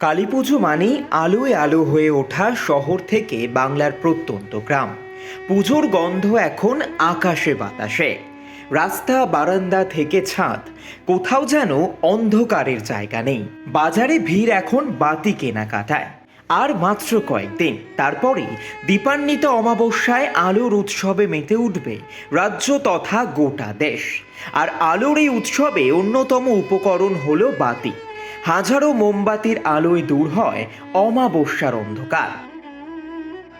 কালীপুজো মানেই আলোয় আলো হয়ে ওঠা শহর থেকে বাংলার প্রত্যন্ত গ্রাম। পুজোর গন্ধ এখন আকাশে বাতাসে। রাস্তা, বারান্দা থেকে ছাদ, কোথাও যেন অন্ধকারের জায়গা নেই। বাজারে ভিড় এখন বাতি কেনাকাটায়। আর মাত্র কয়েকদিন, তারপরে দীপান্বিত অমাবস্যায় আলোর উৎসবে মেতে উঠবে রাজ্য তথা গোটা দেশ। আর আলোর এই উৎসবে অন্যতম উপকরণ হলো বাতি। হাজারো মোমবাতির আলোয় দূর হয় অমাবস্যার অন্ধকার।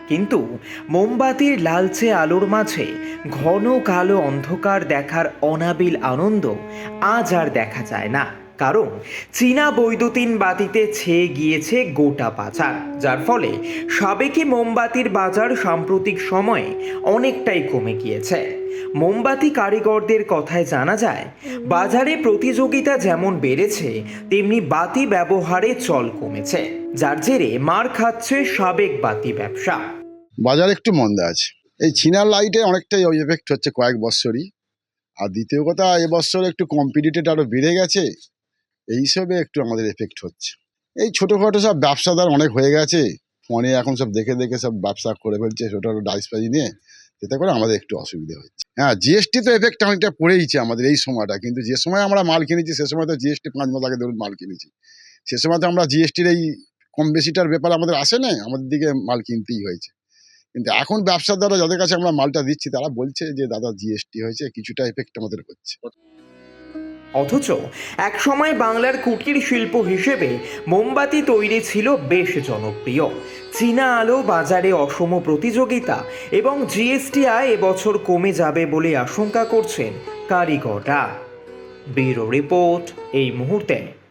কিন্তু মোমবাতির লালচে আলোর মাঝে ঘন কালো অন্ধকার দেখার অনাবিল আনন্দ আজ আর দেখা যায় না। কারণ, চীনা বৈদ্যুতিন বাতিতে ছেয়ে গিয়েছে গোটা বাজার, যার ফলে সাবেকি মোমবাতির বাজার সাম্প্রতিক সময়ে অনেকটাই কমে গিয়েছে। মোমবাতি কারিগরদের কথায় জানা যায়, বাজারে প্রতিযোগিতা যেমন বেড়েছে, তেমনি বাতি ব্যবহারে চল কমেছে, যার জেরে মার খাচ্ছে সাবেক বাতি ব্যবসা। বাজার একটু মন্দা আছে। এই চীনা লাইটে অনেকটাই এফেক্ট হচ্ছে কয়েক বছরই আর দ্বিতীয় কথা, এবছর একটু কম্পিটিটেড আরও বেড়ে গেছে। এইসবে একটু আমাদের এফেক্ট হচ্ছে। এই ছোটোখাটো সব ব্যবসাদার অনেক হয়ে গেছে। ফোনে এখন সব দেখে দেখে সব ব্যবসা করে ফেলছে ছোটো ছোটো ডাইসপাজি নিয়ে। এতে করে আমাদের একটু অসুবিধা হচ্ছে। হ্যাঁ জিএসটি তো এফেক্ট অনেকটা পড়েইছে আমাদের এই সময়টা। কিন্তু যে সময় আমরা মাল কিনেছি, সে সময় তো জিএসটি পাঁচ মাস আগে ধরুন মাল কিনেছি। সে সময় তো আমরা জিএসটির এই কম বেশিটার ব্যাপার আমাদের আসে না আমাদের দিকে মাল কিনতেই হয়েছে। কিন্তু এখন ব্যবসাদাররা যাদের কাছে আমরা মালটা দিচ্ছি, তারা বলছে যে, দাদা জিএসটি হয়েছে, কিছুটা এফেক্ট আমাদের হচ্ছে। অথচ এক সময় বাংলার কুটির শিল্প হিসেবে মোমবাতি তৈরি ছিল বেশ জনপ্রিয়। চীনা আলো বাজারে অসম প্রতিযোগিতা এবং জিএসটি আয় এবছর কমে যাবে বলে আশঙ্কা করছেন কারিগররা। ব্যুরো রিপোর্ট এই মুহূর্তে।